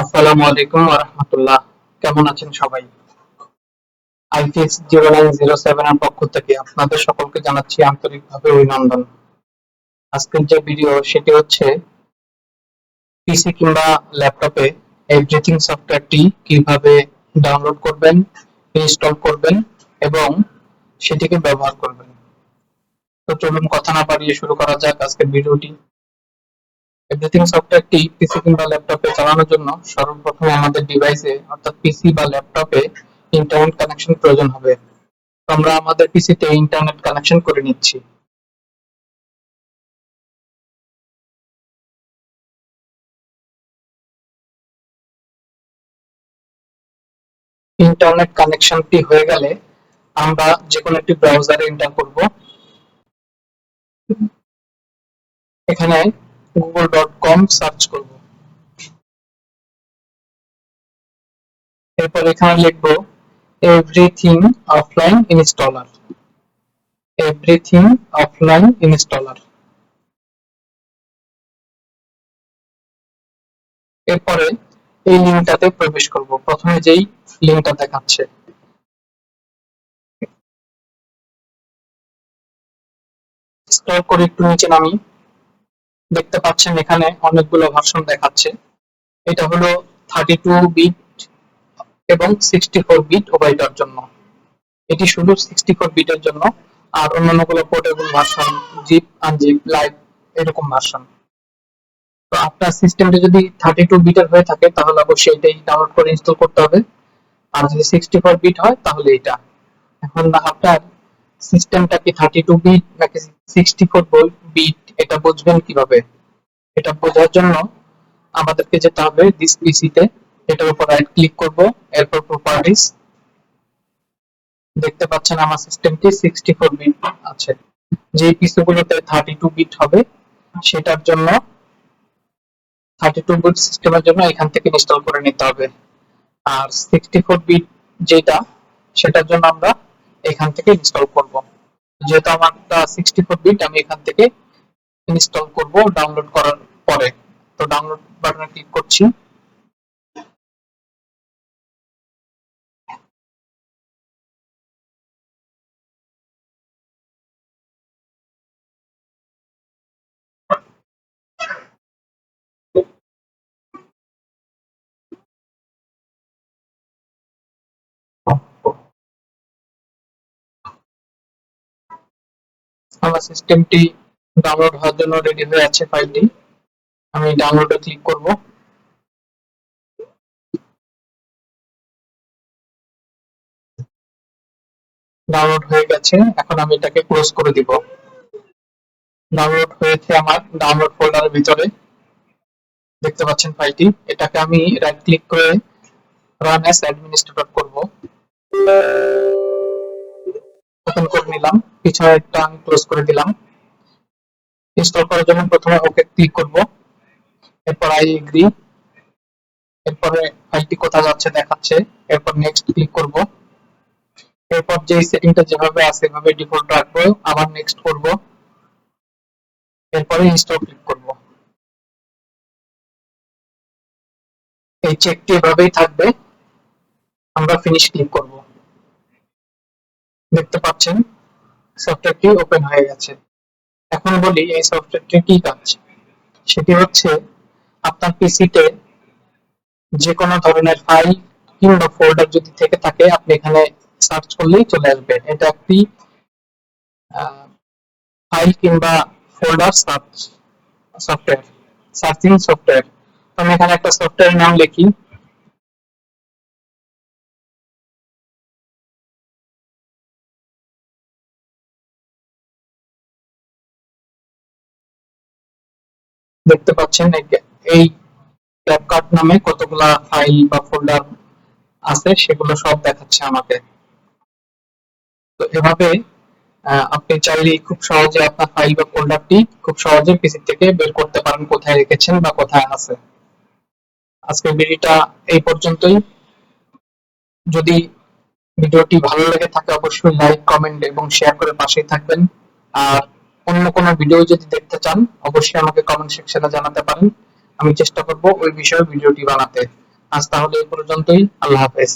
আসসালামু আলাইকুম রাহমাতুল্লাহ। কেমন আছেন সবাই? আইপিএস জিরো জিরো সেভেন পক্ষ থেকে আপনাদের সকলকে জানাচ্ছি আন্তরিকভাবে অভিনন্দন। আজকের যে ভিডিও সেটি হচ্ছে পিসি কিংবা ল্যাপটপে এভরিথিং সফটওয়্যারটি কীভাবে ডাউনলোড করবেন ইনস্টল করবেন এবং সেটিকে ব্যবহার করবেন। তো চলুন কথা না বাড়িয়ে শুরু করা যাক আজকের ভিডিওটি। এভরিথিং সফটওয়্যারটি পিসি কিংবা ল্যাপটপে চালানোর জন্য সর্বপ্রথম আমাদের ডিভাইসে অর্থাৎ পিসি বা ল্যাপটপে ইন্টারনেট কানেকশন প্রয়োজন হবে। আমরা আমাদের পিসিতে ইন্টারনেট কানেকশন করে নিচ্ছি। ইন্টারনেট কানেকশনটি হয়ে গেলে আমরা যে কোনো একটি ব্রাউজারে এন্টার করব। এখানে গুগল ডট কম সার্চ করব। এরপর এখানে লিখব everything offline installer everything offline installer এরপরে এই লিঙ্কটাতে প্রবেশ করব। প্রথমে যেই লিঙ্কটা দেখাচ্ছে। স্ক্রল করে একটু নিচে নামি দেখতে পাচ্ছেন এখানে অনেকগুলো ভার্সন দেখাচ্ছে। এটা হলো থার্টি টু বিট এবং সিক্সটি ফোর বিট উভয়টার জন্য। এটি শুধু সিক্সটি ফোর বিটের জন্য, আর অন্যান্যগুলো portable version zip unzip live এরকম ভার্সন তো আপনার সিস্টেমটা যদি থার্টি টু বিটের হয়ে থাকে, তাহলে অবশ্যই এটাই ডাউনলোড করে ইনস্টল করতে হবে। আর যদি সিক্সটি ফোর বিট হয়, তাহলে এটা। এখন আপনার সিস্টেমটা কি থার্টি টু বিট নাকি সিক্সটি ফোর বিট এটা বুঝবেন কীভাবে? এটা বোঝার জন্য আমাদেরকে যেতে হবে দিস পিসিতে এটার উপর রাইট ক্লিক করব, এরপর প্রপার্টিস দেখতে পাচ্ছেন আমার সিস্টেমটি সিক্সটি ফোর বিট আছে। যে পিসি গুলোতে থার্টি টু বিট হবে, সেটার জন্য থার্টি টু বিট সিস্টেমের জন্য এখান থেকে ইনস্টল করে নিতে হবে। আর সিক্সটি ফোর বিট যেটা, সেটার জন্য আমরা এখান থেকে ইনস্টল করব। যেহেতু আমারটা সিক্সটি ফোর বিট আমি এখান থেকে ইনস্টল করব ডাউনলোড করার পরে। তো ডাউনলোড বাটনে ক্লিক করছি। আমার সিস্টেমটি ডাউনলোড হওয়ার জন্য রেডি হয়ে আছে ফাইলটি আমি ডাউনলোডে ক্লিক করব। ডাউনলোড হয়ে গেছে। এখন আমি এটাকে ক্লোজ করে দিব। ডাউনলোড হয়েছে আমার ডাউনলোড ফোল্ডারের ভিতরে। দেখতে পাচ্ছেন ফাইলটি এটাকে আমি রাইট ক্লিক করে রান অ্যাজ অ্যাডমিনিস্ট্রেটর করব। ওপেন করে নিলাম। পিছনে একটা আমি ক্লোজ করে দিলাম। ইনস্টল করার জন্য প্রথমে ওকে ক্লিক করব। এরপর আই এগ্রি এরপরে ফাইলটি কোথায় যাচ্ছে দেখাচ্ছে। এরপর নেক্সট ক্লিক করব। এরপর যে সেটিংটা যেভাবে আছে সেভাবে ডিফল্ট রাখব। আবার নেক্সট করব। এরপরে ইনস্টল ক্লিক করব। এই চেকটি এভাবেই থাকবে। আমরা ফিনিশ ক্লিক করব। দেখতে পাচ্ছেন সফটওয়্যারটি ওপেন হয়ে গেছে। এখন বলি, এই সফটওয়্যারটি কি কাজ? সেটি হচ্ছে আপনার পিসিতে যে কোনো ধরনের ফাইল কিংবা ফোল্ডার যদি থেকে থাকে, আপনি এখানে সার্চ করলেই চলে আসবে। এটা একটি ফাইল কিংবা folder search software searching software আমি এখানে একটা সফটওয়্যার নাম লিখি। দেখতে পাচ্ছেন, এই ক্যাপকাট নামে কতগুলা ফাইল বা ফোল্ডার আছে, সেগুলো সব দেখাচ্ছে আমাকে। তো এভাবে আপনি চাইলে খুব সহজে আপনার ফাইল বা ফোল্ডারটি খুব সহজে পিসি থেকে বের করতে পারেন, কোথায় রেখেছেন বা কোথায় আছে। আজকের ভিডিওটা এই পর্যন্তই। যদি ভিডিওটি ভালো লেগে থাকে, অবশ্যই লাইক কমেন্ট এবং শেয়ার করে পাশেই থাকবেন। আর কোনো ভিডিও যদি দেখতে চান, অবশ্যই আমাকে কমেন্ট সেকশনে জানাতে পারেন। আমি চেষ্টা করব ওই বিষয়ে ভিডিওটি বানাতে। আজ তাহলে এই পর্যন্তই। আল্লাহ হাফেজ।